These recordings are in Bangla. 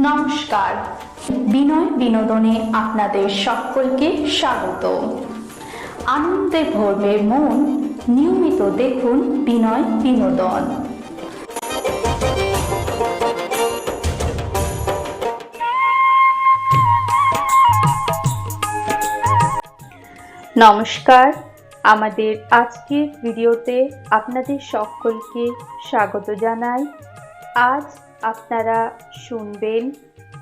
নমস্কার। বিনয় বিনোদনে আপনাদের সকলকে স্বাগত। আনন্দে ভরবে মন, নিয়মিত দেখুন বিনয় বিনোদন। নমস্কার। আমাদের আজকের ভিডিওতে আপনাদের সকলকে স্বাগত জানাই। আজ আপনারা শুনবেন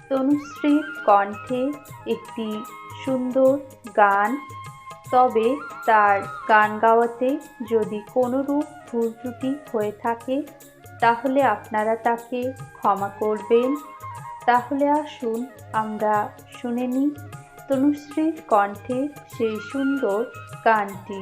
তনুশ্রীর কণ্ঠে একটি সুন্দর গান। তবে তার গান গাওয়াতে যদি কোনোরূপ ভুল ত্রুটি হয়ে থাকে, তাহলে আপনারা তাকে ক্ষমা করবেন। তাহলে আসুন আমরা শুনে নিই তনুশ্রীর কণ্ঠে সেই সুন্দর গানটি।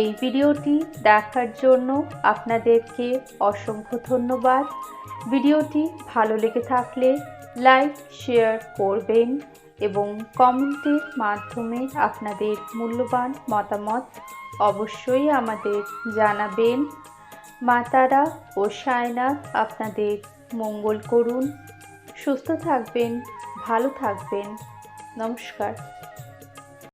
এই ভিডিওটি দেখার জন্য আপনাদেরকে অসংখ্য ধন্যবাদ। ভিডিওটি ভালো লেগে থাকলে লাইক, শেয়ার করবেন এবং কমেন্টের মাধ্যমে আপনাদের মূল্যবান মতামত অবশ্যই আমাদের জানাবেন। মাতারা ও সায়নাথ আপনাদের মঙ্গল করুন। সুস্থ থাকবেন, ভালো থাকবেন। নমস্কার।